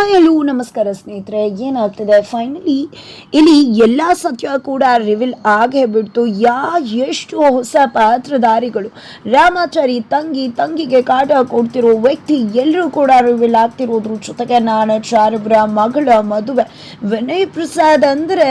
Hi hello ನಮಸ್ಕಾರ ಸ್ನೇಹಿತರೆ, ಏನಾಗ್ತಿದೆ? ಫೈನಲಿ ಇಲ್ಲಿ ಎಲ್ಲ ಸತ್ಯ ಕೂಡ ರಿವೀಲ್ ಆಗೇ ಬಿಡ್ತು. ಯಾ, ಎಷ್ಟು ಹೊಸ ಪಾತ್ರಧಾರಿಗಳು, ರಾಮಾಚಾರಿ ತಂಗಿ, ತಂಗಿಗೆ ಕಾಟ ಕೊಡ್ತಿರೋ ವ್ಯಕ್ತಿ ಎಲ್ಲರೂ ಕೂಡ ರಿವೀಲ್ ಆಗ್ತಿರೋದ್ರ ಜೊತೆಗೆ ನಾಣಚಾರ್ಯರ ಮಗಳ ಮದುವೆ. ವಿನಯ್ ಪ್ರಸಾದ್ ಅಂದರೆ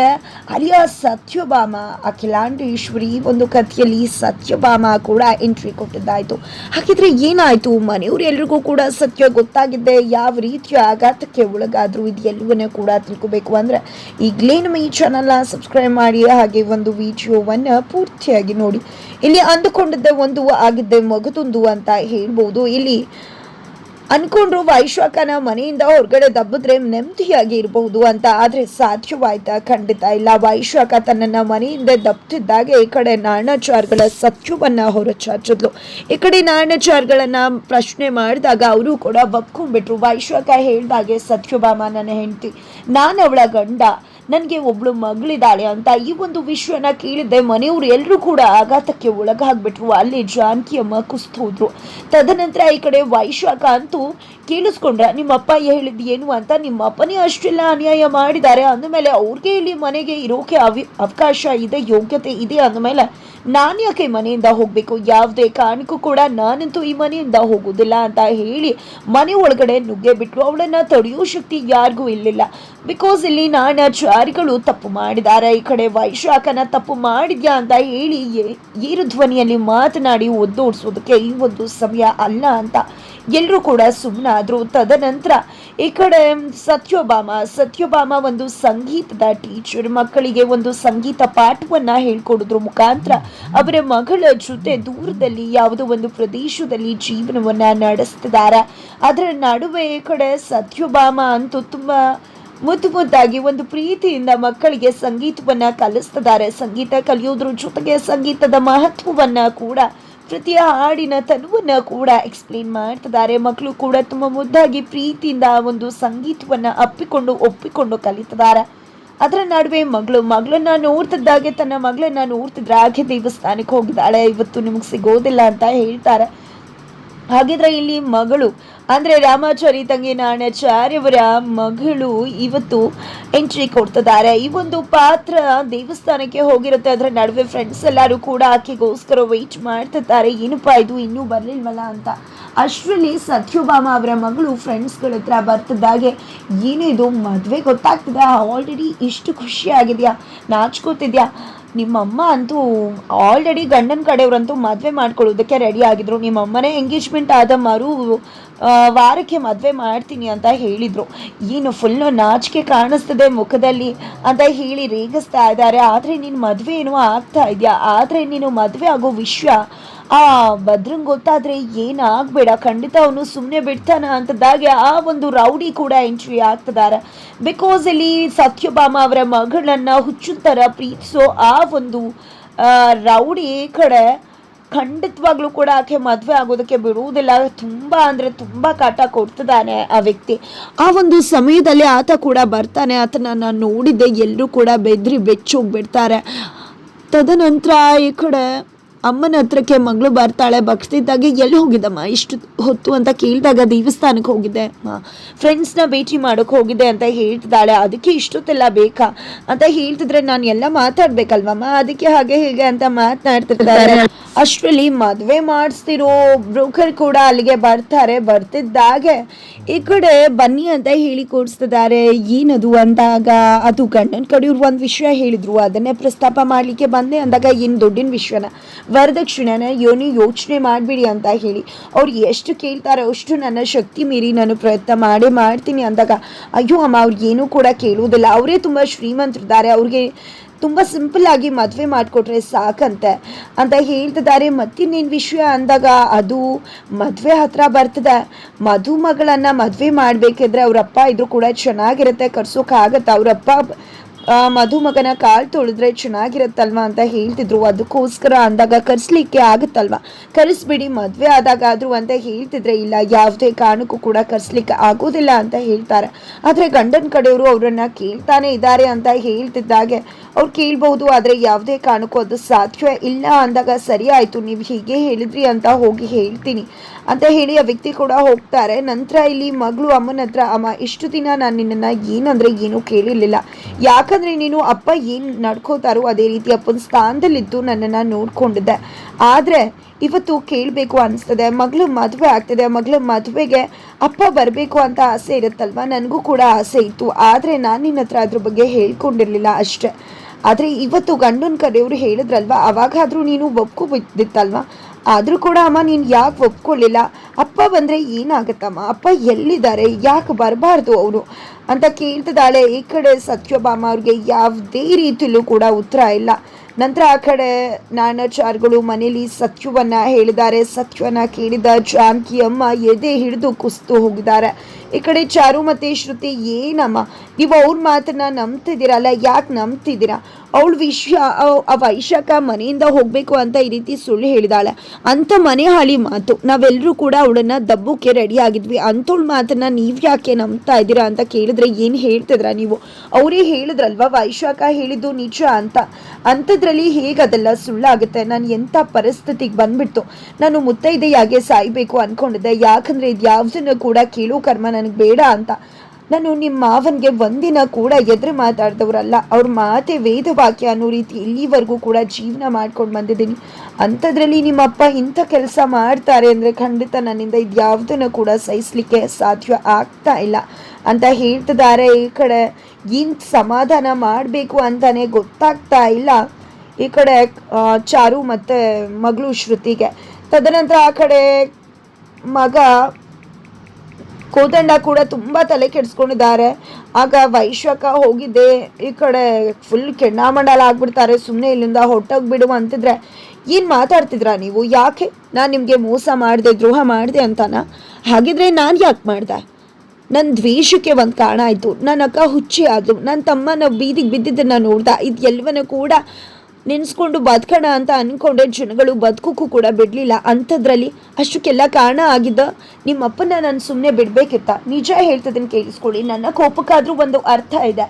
ಅಲಿಯಾ ಸತ್ಯಭಾಮ. ಅಖಿಲಾಂಡೇಶ್ವರಿ ಒಂದು ಕಥೆಯಲ್ಲಿ ಸತ್ಯಭಾಮ ಕೂಡ ಎಂಟ್ರಿ ಕೊಟ್ಟಿದ್ದಾಯಿತು. ಹಾಗಿದ್ರೆ ಏನಾಯ್ತು? ಮನೆಯವರು ಎಲ್ರಿಗೂ ಕೂಡ ಸತ್ಯ ಗೊತ್ತಾಗಿದ್ದೆ ಯಾವ ರೀತಿಯ ಆಘಾತಕ್ಕೆ ಒಳಗಾದ್ರು ಇದು ಎಲ್ಲವನ್ನೇ ಕೂಡ ತಿಳ್ಕೋಬೇಕು ಅಂದರೆ ಈಗಲೇ ನಮ್ಮ ಈ ಚಾನಲ್ನ ಸಬ್ಸ್ಕ್ರೈಬ್ ಮಾಡಿ, ಹಾಗೆ ಒಂದು ವಿಡಿಯೋವನ್ನ ಪೂರ್ತಿಯಾಗಿ ನೋಡಿ. ಇಲ್ಲಿ ಅಂದುಕೊಂಡಿದ್ದ ಒಂದು ಆಗಿದ್ದೆ ಮಗದೊಂದು ಅಂತ ಹೇಳ್ಬೋದು. ಇಲ್ಲಿ ಅನ್ಕೊಂಡ್ರು ವೈಶಾಖನ ಮನೆಯಿಂದ ಹೊರಗಡೆ ದಬ್ಬಿದ್ರೆ ನೆಮ್ಮದಿಯಾಗಿ ಇರಬಹುದು ಅಂತ ಆದ್ರೆ ಸಾಧ್ಯವಾಯ್ತಾ? ಖಂಡಿತ ಇಲ್ಲ. ವೈಶಾಖ ತನ್ನನ್ನ ಮನೆಯಿಂದ ದಬ್ತಿದ್ದಾಗೆ ಈ ಕಡೆ ನಾಣಾಚಾರ್ಗಳ ಸತ್ಯವನ್ನ ಹೊರಚಾಚಿದ್ಲು. ಈ ಕಡೆ ನಾಣಚಾರ್ಗಳನ್ನ ಪ್ರಶ್ನೆ ಮಾಡಿದಾಗ ಅವರು ಕೂಡ ಒಪ್ಕೊಂಡ್ಬಿಟ್ರು ವೈಶಾಖ ಹೇಳ್ದಾಗೆ ಸತ್ಯಭಾಮ ನನ್ನ ಹೆಂಡತಿ. ನಾನು ಅವಳ ಗಂಡ. ನನಗೆ ಒಬ್ಳು ಮಗಳಿದ್ದಾಳೆ ಅಂತ ಈ ಒಂದು ವಿಷಯನ ಕೇಳಿದ್ದೆ ಮನೆಯವರು ಎಲ್ಲರೂ ಕೂಡ ಆಘಾತಕ್ಕೆ ಒಳಗಾಗ್ಬಿಟ್ರು. ಅಲ್ಲಿ ಜಾನಕಿ ಅಮ್ಮ ಕುಸ್ತು ಹೋದ್ರು. ತದನಂತರ ಈ ಕಡೆ ವೈಶಾಖ ಅಂತೂ ಕೇಳಿಸ್ಕೊಂಡ್ರ ನಿಮ್ಮ ಅಪ್ಪ ಹೇಳಿದ್ದು ಏನು ಅಂತ ನಿಮ್ಮ ಅಪ್ಪನೇ ಅಷ್ಟೆಲ್ಲ ಅನ್ಯಾಯ ಮಾಡಿದ್ದಾರೆ. ಅಂದಮೇಲೆ ಅವ್ರಿಗೆ ಇಲ್ಲಿ ಮನೆಗೆ ಇರೋಕೆ ಅವಿ, ಅವಕಾಶ ಇದೆ, ಯೋಗ್ಯತೆ ಇದೆ ಅಂದಮೇಲೆ ನಾನು ಯಾಕೆ ಮನೆಯಿಂದ ಹೋಗಬೇಕು? ಯಾವುದೇ ಕಾರಣಕ್ಕೂ ಕೂಡ ನಾನಂತೂ ಈ ಮನೆಯಿಂದ ಹೋಗೋದಿಲ್ಲ ಅಂತ ಹೇಳಿ ಮನೆ ಒಳಗಡೆ ನುಗ್ಗೆ ಬಿಟ್ಟು ಅವಳನ್ನ ತಡೆಯೋ ಶಕ್ತಿ ಯಾರಿಗೂ ಇಲ್ಲಿಲ್ಲ. ಬಿಕಾಸ್ ಇಲ್ಲಿ ನಾಣ್ಯಾಚಾರಿಗಳು ತಪ್ಪು ಮಾಡಿದ್ದಾರೆ. ಈ ಕಡೆ ವೈಶಾಖನ ತಪ್ಪು ಮಾಡಿದ್ಯಾ ಅಂತ ಹೇಳಿ ಏರು ಧ್ವನಿಯಲ್ಲಿ ಮಾತನಾಡಿ ಒದ್ದೋಡಿಸೋದಕ್ಕೆ ಈ ಒಂದು ಸಮಯ ಅಲ್ಲ ಅಂತ ಎಲ್ಲರೂ ಕೂಡ ಸುಮ್ಮನಾದ್ರು ತದನಂತರ ಈ ಕಡೆ ಸತ್ಯೋಬಾಮ ಸತ್ಯೋಬಾಮ ಒಂದು ಸಂಗೀತದ ಟೀಚರ್ ಮಕ್ಕಳಿಗೆ ಒಂದು ಸಂಗೀತ ಪಾಠವನ್ನ ಹೇಳ್ಕೊಡೋದ್ರ ಮುಖಾಂತರ ಅವರ ಮಗಳ ಜೊತೆ ದೂರದಲ್ಲಿ ಯಾವುದೋ ಒಂದು ಪ್ರದೇಶದಲ್ಲಿ ಜೀವನವನ್ನ ನಡೆಸ್ತಿದ್ದಾರೆ ಅದರ ನಡುವೆ ಈ ಕಡೆ ಸತ್ಯೋಬಾಮ ಅಂತೂ ತುಂಬಾ ಮುದ್ದು ಮುದ್ದಾಗಿ ಒಂದು ಪ್ರೀತಿಯಿಂದ ಮಕ್ಕಳಿಗೆ ಸಂಗೀತವನ್ನ ಕಲಿಸ್ತಿದ್ದಾರೆ ಸಂಗೀತ ಕಲಿಯೋದ್ರ ಜೊತೆಗೆ ಸಂಗೀತದ ಮಹತ್ವವನ್ನ ಕೂಡ ಪ್ರತಿ ಹಾಡಿನ ತನುವನ್ನು ಕೂಡ ಎಕ್ಸ್ಪ್ಲೇನ್ ಮಾಡ್ತಿದ್ದಾರೆ. ಮಕ್ಕಳು ಕೂಡ ತುಂಬ ಮುದ್ದಾಗಿ ಪ್ರೀತಿಯಿಂದ ಒಂದು ಸಂಗೀತವನ್ನು ಅಪ್ಪಿಕೊಂಡು, ಒಪ್ಪಿಕೊಂಡು ಕಲಿತಿದ್ದಾರೆ. ಅದರ ನಡುವೆ ಮಗಳು, ಮಗಳನ್ನ ನೋಡ್ತಿದ್ದಾಗೆ ತನ್ನ ಮಗಳನ್ನ ನೋಡ್ತಿದ್ರೆ ಹಾಗೆ ದೇವಸ್ಥಾನಕ್ಕೆ ಹೋಗಿದ್ದಾಳೆ. ಇವತ್ತು ನಿಮಗೆ ಸಿಗೋದಿಲ್ಲ ಅಂತ ಹೇಳ್ತಾರೆ. ಹಾಗಿದ್ರೆ ಇಲ್ಲಿ ಮಗಳು ಅಂದ್ರೆ ರಾಮಾಚಾರಿ ತಂಗಿ ನಾಣಾಚಾರ್ಯವರ ಮಗಳು ಇವತ್ತು ಎಂಟ್ರಿ ಕೊಡ್ತಿದ್ದಾರೆ. ಈ ಒಂದು ಪಾತ್ರ ದೇವಸ್ಥಾನಕ್ಕೆ ಹೋಗಿರುತ್ತೆ. ಅದ್ರ ನಡುವೆ ಫ್ರೆಂಡ್ಸ್ ಎಲ್ಲರೂ ಕೂಡ ಆಕೆಗೋಸ್ಕರ ವೆಯ್ಟ್ ಮಾಡ್ತಿದ್ದಾರೆ ಏನಪ್ಪಾ ಇದು? ಇನ್ನೂ ಬರ್ಲಿಲ್ವಲ್ಲ ಅಂತ. ಅಷ್ಟರಲ್ಲಿ ಸತ್ಯಭಾಮ ಅವರ ಮಗಳು ಫ್ರೆಂಡ್ಸ್ಗಳ ಹತ್ರ ಬರ್ತಿದ್ದಾಗೆ ಏನಿದು ಮದುವೆ ಗೊತ್ತಾಗ್ತದೆ? ಆಲ್ರೆಡಿ ಇಷ್ಟು ಖುಷಿ ಆಗಿದೆಯಾ ನಾಚ್ಕೋತಿದ್ಯಾ? ನಿಮ್ಮಮ್ಮ ಅಂತೂ ಆಲ್ರೆಡಿ ಗಂಡನ ಕಡೆಯವರಂತೂ ಮದುವೆ ಮಾಡ್ಕೊಳ್ಳೋದಕ್ಕೆ ರೆಡಿ ಆಗಿದ್ರು. ನಿಮ್ಮಮ್ಮನೇ ಎಂಗೇಜ್ಮೆಂಟ್ ಆದ ಮರು ವಾರಕ್ಕೆ ಮದುವೆ ಮಾಡ್ತೀನಿ ಅಂತ ಹೇಳಿದರು. ಏನು ಫುಲ್ಲು ನಾಚಿಕೆ ಕಾಣಿಸ್ತದೆ ಮುಖದಲ್ಲಿ ಅಂತ ಹೇಳಿ ರೇಗಿಸ್ತಾ ಇದ್ದಾರೆ. ಆದರೆ ನೀನು ಮದುವೆ ಏನೋ ಆಗ್ತಾ ಇದೆಯಾ? ಆದರೆ ನೀನು ಮದುವೆ ಆಗೋ ವಿಷಯ ಆ ಭದ್ರಂಗ್ ಗೊತ್ತಾದ್ರೆ ಏನಾಗ್ಬೇಡ. ಖಂಡಿತ ಅವನು ಸುಮ್ಮನೆ ಬಿಡ್ತಾನ ಅಂತದಾಗೆ ಆ ಒಂದು ರೌಡಿ ಕೂಡ ಎಂಟ್ರಿ ಆಗ್ತಿದ್ದಾರೆ ಬಿಕಾಸ್ ಇಲ್ಲಿ ಸತ್ಯಭಾಮ ಅವರ ಮಗಳನ್ನ ಹುಚ್ಚು ಥರ ಪ್ರೀತಿಸೋ ಆ ಒಂದು ರೌಡಿ ಕಡೆ ಖಂಡಿತವಾಗ್ಲೂ ಕೂಡ ಆಕೆ ಮದುವೆ ಆಗೋದಕ್ಕೆ ಬಿಡುವುದಿಲ್ಲ. ತುಂಬ ಅಂದರೆ ತುಂಬ ಕಾಟ ಕೊಡ್ತಿದ್ದಾನೆ ಆ ವ್ಯಕ್ತಿ. ಆ ಒಂದು ಸಮಯದಲ್ಲಿ ಆತ ಕೂಡ ಬರ್ತಾನೆ. ಆತನ ನಾನು ನೋಡಿದ್ದೆ ಎಲ್ಲರೂ ಕೂಡ ಬೆದ್ರಿ ಬೆಚ್ಚೋಗ್ಬಿಡ್ತಾರೆ. ತದನಂತರ ಈ ಕಡೆ ಅಮ್ಮನ ಹತ್ರಕ್ಕೆ ಮಗಳು ಬರ್ತಾಳೆ ಬರ್ತಿದ್ದಾಗೆ ಎಲ್ಲಿ ಹೋಗಿದ್ದಮ್ಮ? ಇಷ್ಟು ಹೊತ್ತು ಅಂತ ಕೇಳಿದಾಗ ದೇವಸ್ಥಾನಕ್ಕೆ ಹೋಗಿದ್ದೆ. ಫ್ರೆಂಡ್ಸ್ನ ಭೇಟಿ ಮಾಡೋಕೆ ಹೋಗಿದ್ದೆ ಅಂತ ಹೇಳ್ತಿದ್ದಾಳೆ. ಅದಕ್ಕೆ ಇಷ್ಟೊತ್ತೆಲ್ಲ ಬೇಕಾ? ಅಂತ ಹೇಳ್ತಿದ್ರೆ ನಾನು ಎಲ್ಲ ಮಾತಾಡ್ಬೇಕಲ್ವಮ್ಮ? ಅದಕ್ಕೆ ಹಾಗೆ ಹೀಗೆ ಅಂತ ಮಾತನಾಡ್ತಿರ್ತಾರೆ. ಅಷ್ಟರಲ್ಲಿ ಮದುವೆ ಮಾಡಿಸ್ತಿರೋ ಬ್ರೋಕರ್ ಕೂಡ ಅಲ್ಲಿಗೆ ಬರ್ತಾರೆ ಬರ್ತಿದ್ದಾಗೆ ಈ ಕಡೆ ಬನ್ನಿ ಅಂತ ಹೇಳಿ ಕೊಡಿಸ್ತಿದ್ದಾರೆ ಏನದು ಅಂದಾಗ, ಅದು ಗಂಡನ ಕಡೆಯವ್ರು ಒಂದು ವಿಷಯ ಹೇಳಿದರು, ಅದನ್ನೇ ಪ್ರಸ್ತಾಪ ಮಾಡಲಿಕ್ಕೆ ಬಂದೆ ಅಂದಾಗ ಏನು ದುಡ್ಡಿನ ವಿಷಯನ? ವರದಕ್ಷಿಣೆನ ಯೋನಿ ಯೋಚನೆ ಮಾಡಬೇಡಿ ಅಂತ ಹೇಳಿ. ಅವ್ರು ಎಷ್ಟು ಕೇಳ್ತಾರೆ ಅಷ್ಟು ನನ್ನ ಶಕ್ತಿ ಮೀರಿ ನಾನು ಪ್ರಯತ್ನ ಮಾಡೇ ಮಾಡ್ತೀನಿ ಅಂದಾಗ, ಅಯ್ಯೋ ಅಮ್ಮ ಅವ್ರಿಗೆ ಏನೂ ಕೂಡ ಕೇಳುವುದಿಲ್ಲ ಅವರೇ ತುಂಬ ಶ್ರೀಮಂತರಿದ್ದಾರೆ. ಅವ್ರಿಗೆ ತುಂಬ ಸಿಂಪಲ್ ಆಗಿ ಮದುವೆ ಮಾಡಿಕೊಟ್ರೆ ಸಾಕಂತೆ ಅಂತ ಹೇಳ್ತಿದ್ದಾರೆ. ಮತ್ತಿನ್ನೇನು ವಿಷಯ ಅಂದಾಗ ಅದು ಮದುವೆ ಹತ್ರ ಬರ್ತದೆ. ಮದುಮಗಳನ್ನು ಮದುವೆ ಮಾಡಬೇಕಿದ್ರೆ ಅವರಪ್ಪ ಇದ್ರು ಕೂಡ ಚೆನ್ನಾಗಿರುತ್ತೆ ಕರ್ಸೋಕ್ಕಾಗತ್ತೆ ಅವರಪ್ಪ ಆ, ಮದುಮಗನ ಕಾಲು ತೊಳೆದ್ರೆ ಚೆನ್ನಾಗಿರುತ್ತಲ್ವಾ ಅಂತ ಹೇಳ್ತಿದ್ರು. ಅದಕ್ಕೋಸ್ಕರ ಅಂದಾಗ ಕರ್ಸ್ಲಿಕ್ಕೆ ಆಗುತ್ತಲ್ವಾ? ಕರೆಸ್ಬಿಡಿ ಮದುವೆ ಆದಾಗ ಆದ್ರೂ ಅಂತ ಹೇಳ್ತಿದ್ರೆ ಇಲ್ಲ ಯಾವುದೇ ಕಾರಣಕ್ಕೂ ಕೂಡ ಕರ್ಸ್ಲಿಕ್ಕೆ ಆಗೋದಿಲ್ಲ ಅಂತ ಹೇಳ್ತಾರೆ. ಆದರೆ ಗಂಡನ ಕಡೆಯವರು ಅವರನ್ನು ಕೇಳ್ತಾನೆ ಇದ್ದಾರೆ ಅಂತ ಹೇಳ್ತಿದ್ದಾಗೆ. ಅವ್ರು ಕೇಳ್ಬಹುದು, ಆದರೆ ಯಾವುದೇ ಕಾರಣಕ್ಕೂ ಅದು ಸಾಧ್ಯ ಇಲ್ಲ ಅಂದಾಗ, ಸರಿ ಆಯಿತು, ನೀವು ಹೀಗೆ ಹೇಳಿದ್ರಿ ಅಂತ ಹೋಗಿ ಹೇಳ್ತೀನಿ. ಅಂತ ಹೇಳಿ ಆ ವ್ಯಕ್ತಿ ಕೂಡ ಹೋಗ್ತಾರೆ. ನಂತರ ಇಲ್ಲಿ ಮಗಳು ಅಮ್ಮನ ಹತ್ರ, ಅಮ್ಮ, ಇಷ್ಟು ದಿನ ನಾನು ನಿನ್ನನ್ನು ಏನಂದ್ರೆ ಏನು ಕೇಳಿರ್ಲಿಲ್ಲ. ಯಾಕಂದ್ರೆ ನೀನು ಅಪ್ಪ ಏನು ನಡ್ಕೋತಾರೋ ಅದೇ ರೀತಿ ಅಪ್ಪನ ಸ್ಥಾನದಲ್ಲಿದ್ದು ನನ್ನನ್ನು ನೋಡ್ಕೊಂಡಿದ್ದೆ. ಆದರೆ ಇವತ್ತು ಕೇಳಬೇಕು ಅನಿಸ್ತದೆ. ಮಗಳು ಮದುವೆ ಆಗ್ತದೆ. ಮಗಳ ಮದುವೆಗೆ ಅಪ್ಪ ಬರಬೇಕು ಅಂತ ಆಸೆ ಇರುತ್ತಲ್ವ? ನನಗೂ ಕೂಡ ಆಸೆ ಇತ್ತು. ಆದರೆ ನಾನು ನಿನ್ನ ಹತ್ರ ಅದ್ರ ಬಗ್ಗೆ ಹೇಳ್ಕೊಂಡಿರಲಿಲ್ಲ ಅಷ್ಟೇ. ಆದರೆ ಇವತ್ತು ಗಂಡನ ಕರೆಯವರು ಹೇಳಿದ್ರಲ್ವಾ, ಅವಾಗಾದರೂ ನೀನು ಒಪ್ಕೊ ಬಿದ್ದಿತ್ತಲ್ವಾ ಆದರೂ ಕೂಡ ಅಮ್ಮ ನೀನು ಯಾಕೆ ಒಪ್ಕೊಳ್ಳಿಲ್ಲ ಅಪ್ಪ ಬಂದರೆ ಏನಾಗುತ್ತಮ್ಮ? ಅಪ್ಪ ಎಲ್ಲಿದ್ದಾರೆ? ಯಾಕೆ ಬರಬಾರ್ದು ಅವರು? ಅಂತ ಕೇಳ್ತಿದ್ದಾಳೆ. ಈ ಕಡೆ ಸತ್ಯಭಾಮ ಅವ್ರಿಗೆ ಯಾವುದೇ ರೀತಿಯಲ್ಲೂ ಕೂಡ ಉತ್ತರ ಇಲ್ಲ. ನಂತರ ಆ ಕಡೆ ನಾನಾಚಾರ್ಗಳು ಮನೇಲಿ ಸತ್ಯವನ್ನ ಹೇಳಿದ್ದಾರೆ. ಸತ್ಯವನ್ನ ಕೇಳಿದ ಜಾನಕಿ ಅಮ್ಮ ಎದೆ ಹಿಡಿದು ಕುಸ್ತು ಹೋಗಿದ್ದಾರೆ. ಈ ಕಡೆ ಚಾರು ಮತ್ತು ಶ್ರುತಿ ಏನಮ್ಮ ನೀವು ಅವ್ರ ಮಾತನ್ನ ನಂಬ್ತಿದ್ದೀರಲ್ಲ ಯಾಕೆ ನಂಬ್ತಿದ್ದೀರಾ? ಅವಳು ವಿಷಯ ಆ ವೈಶಾಖ ಮನೆಯಿಂದ ಹೋಗಬೇಕು ಅಂತ ಈ ರೀತಿ ಸುಳ್ಳು ಹೇಳಿದಾಳೆ. ಅಂತ ಮನೆ ಹಾಳಿ ಮಾತು. ನಾವೆಲ್ಲರೂ ಕೂಡ ಅವಳನ್ನ ದಬ್ಬುಕ್ಕೆ ರೆಡಿ ಆಗಿದ್ವಿ. ಅಂಥವಳ ಮಾತನ್ನ ನೀವು ಯಾಕೆ ನಂಬ್ತಾ ಇದ್ದೀರಾ ಅಂತ ಕೇಳಿದ್ರೆ ಏನು ಹೇಳ್ತಿದ್ರ ನೀವು? ಅವರೇ ಹೇಳಿದ್ರಲ್ವಾ ವೈಶಾಖ ಹೇಳಿದ್ದು ನಿಜ ಅಂತ? ಅಂಥದ್ರಲ್ಲಿ ಹೇಗದೆಲ್ಲ ಸುಳ್ಳಾಗುತ್ತೆ? ನಾನು ಎಂಥ ಪರಿಸ್ಥಿತಿಗೆ ಬಂದ್ಬಿಡ್ತು. ನಾನು ಮುತ್ತೈದೆಯಾಗೆ ಸಾಯ್ಬೇಕು ಅನ್ಕೊಂಡಿದ್ದೆ. ಯಾಕಂದ್ರೆ ಇದು ಯಾವುದನ್ನು ಕೂಡ ಕೇಳೋ ಕರ್ಮ ನನಗೆ ಬೇಡ ಅಂತ. ನಾನು ನಿಮ್ಮ ಮಾವನಿಗೆ ಒಂದಿನ ಕೂಡ ಎದುರು ಮಾತಾಡ್ದವ್ರಲ್ಲ. ಅವ್ರ ಮಾತೆ ವೇದವಾಕ್ಯ ಅನ್ನೋ ರೀತಿ ಇಲ್ಲಿವರೆಗೂ ಕೂಡ ಜೀವನ ಮಾಡ್ಕೊಂಡು ಬಂದಿದ್ದೀನಿ. ಅಂಥದ್ರಲ್ಲಿ ನಿಮ್ಮಪ್ಪ ಇಂಥ ಕೆಲಸ ಮಾಡ್ತಾರೆ ಅಂದರೆ ಖಂಡಿತ ನನ್ನಿಂದ ಇದು ಯಾವುದನ್ನು ಕೂಡ ಸಹಿಸ್ಲಿಕ್ಕೆ ಸಾಧ್ಯ ಆಗ್ತಾ ಇಲ್ಲ. ಅಂತ ಹೇಳ್ತಿದ್ದಾರೆ ಈ ಕಡೆ. ಏನು ಸಮಾಧಾನ ಮಾಡಬೇಕು ಅಂತಲೇ ಗೊತ್ತಾಗ್ತಾ ಇಲ್ಲ. ಈ ಕಡೆ ಚಾರು ಮತ್ತು ಮಗಳು ಶ್ರುತಿಗೆ. ತದನಂತರ ಆ ಕಡೆ ಮಗ ಕೋದಂಡ ಕೂಡ ತುಂಬ ತಲೆ ಕೆಡಿಸ್ಕೊಂಡಿದ್ದಾರೆ. ಆಗ ವೈಶಾಖ ಹೋಗಿದ್ದೆ. ಈ ಕಡೆ ಫುಲ್ ಕೆಣ್ಣಾಮಂಡಲ ಆಗ್ಬಿಡ್ತಾರೆ. ಸುಮ್ಮನೆ ಇಲ್ಲಿಂದ ಹೊಟ್ಟೋಗ್ಬಿಡು ಅಂತಿದ್ರೆ, ಏನು ಮಾತಾಡ್ತಿದ್ರಾ ನೀವು? ಯಾಕೆ? ನಾನು ನಿಮಗೆ ಮೋಸ ಮಾಡಿದೆ, ದ್ರೋಹ ಮಾಡಿದೆ ಅಂತಾನ? ಹಾಗಿದ್ರೆ ನಾನು ಯಾಕೆ ಮಾಡಿದೆ? ನನ್ನ ದ್ವೇಷಕ್ಕೆ ಒಂದು ಕಾರಣ ಆಯಿತು. ನನ್ನ ಅಕ್ಕ ಹುಚ್ಚಿ ಆದರು. ನನ್ನ ತಮ್ಮನ ಬೀದಿಗೆ ಬಿದ್ದಿದ್ದನ್ನು ನೋಡ್ದ. ಇದು ಎಲ್ಲವನ್ನೂ ಕೂಡ ನೆನೆಸ್ಕೊಂಡು ಬದುಕೋಣ ಅಂತ ಅಂದ್ಕೊಂಡೆ ಜನಗಳು ಬದುಕೋಕ್ಕೂ ಕೂಡ ಬಿಡಲಿಲ್ಲ. ಅಂಥದ್ರಲ್ಲಿ ಅಷ್ಟಕ್ಕೆಲ್ಲ ಕಾರಣ ಆಗಿದ್ದ ನಿಮ್ಮಪ್ಪನ ನಾನು ಸುಮ್ಮನೆ ಬಿಡಬೇಕಿತ್ತ. ನಿಜ ಹೇಳ್ತದನ್ನು ಕೇಳಿಸ್ಕೊಳ್ಳಿ. ನನ್ನ ಕೋಪಕ್ಕಾದರೂ ಒಂದು ಅರ್ಥ ಇದೆ.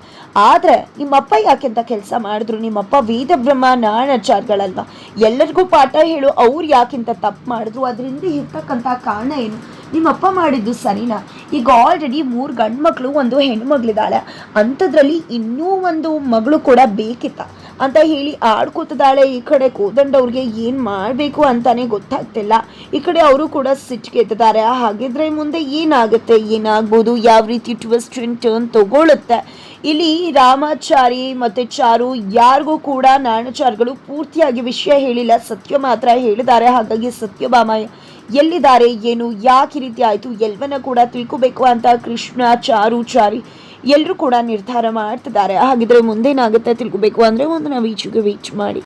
ಆದರೆ ನಿಮ್ಮಪ್ಪ ಯಾಕೆಂತ ಕೆಲಸ ಮಾಡಿದ್ರು? ನಿಮ್ಮಪ್ಪ ವೇದ ಬ್ರಹ್ಮ ನಾಣಾಚಾರ್ಗಳಲ್ವ ಎಲ್ಲರಿಗೂ ಪಾಠ ಹೇಳು. ಅವ್ರು ಯಾಕಿಂತ ತಪ್ಪು ಮಾಡಿದ್ರು? ಅದರಿಂದ ಇರ್ತಕ್ಕಂಥ ಕಾರಣ ಏನು? ನಿಮ್ಮಪ್ಪ ಮಾಡಿದ್ದು ಸರಿನಾ? ಈಗ ಆಲ್ರೆಡಿ ಮೂರು ಗಂಡು ಮಕ್ಕಳು ಒಂದು ಹೆಣ್ಮಗಳಿದ್ದಾಳೆ ಅಂಥದ್ರಲ್ಲಿ ಇನ್ನೂ ಒಂದು ಮಗಳು ಕೂಡ ಬೇಕಿತ್ತ. ಅಂತ ಹೇಳಿ ಆಡ್ಕೋತದಾಳೆ ಈ ಕಡೆ ಕೋದಂಡವ್ರಿಗೆ ಏನು ಮಾಡಬೇಕು ಅಂತಾನೆ ಗೊತ್ತಾಗ್ತಿಲ್ಲ. ಈ ಕಡೆ ಅವರು ಕೂಡ ಸಿಟ್ಟಿಗೆತ್ತಿದ್ದಾರೆ ಹಾಗಿದ್ರೆ ಮುಂದೆ ಏನಾಗುತ್ತೆ? ಏನಾಗ್ಬೋದು? ಯಾವ ರೀತಿ ಟ್ವಿಸ್ಟ್ ಟರ್ನ್ ತಗೊಳ್ಳುತ್ತೆ ಇಲ್ಲಿ ರಾಮಾಚಾರಿ ಮತ್ತೆ ಚಾರು ಯಾರಿಗೂ ಕೂಡ ನಾಣಚಾರ್ಗಳು ಪೂರ್ತಿಯಾಗಿ ವಿಷಯ ಹೇಳಿಲ್ಲ. ಸತ್ಯ ಮಾತ್ರ ಹೇಳಿದ್ದಾರೆ. ಹಾಗಾಗಿ ಸತ್ಯಭಾಮ ಎಲ್ಲಿದ್ದಾರೆ? ಏನು? ಯಾಕೆ ರೀತಿ ಆಯಿತು? ಎಲ್ಲವನ್ನ ಕೂಡ ತಿಳ್ಕೋಬೇಕು ಅಂತ ಕೃಷ್ಣ, ಚಾರು, ಚಾರಿ ಎಲ್ಲರೂ ಕೂಡ ನಿರ್ಧಾರ ಮಾಡ್ತಿದ್ದಾರೆ. ಹಾಗಿದ್ರೆ ಮುಂದೇನಾಗುತ್ತೆ ತಿಳ್ಕೊಬೇಕು ಅಂದರೆ ಒಂದು ನಾವು ಈಚೆಗೆ ವೀಚ್ ಮಾಡಿ.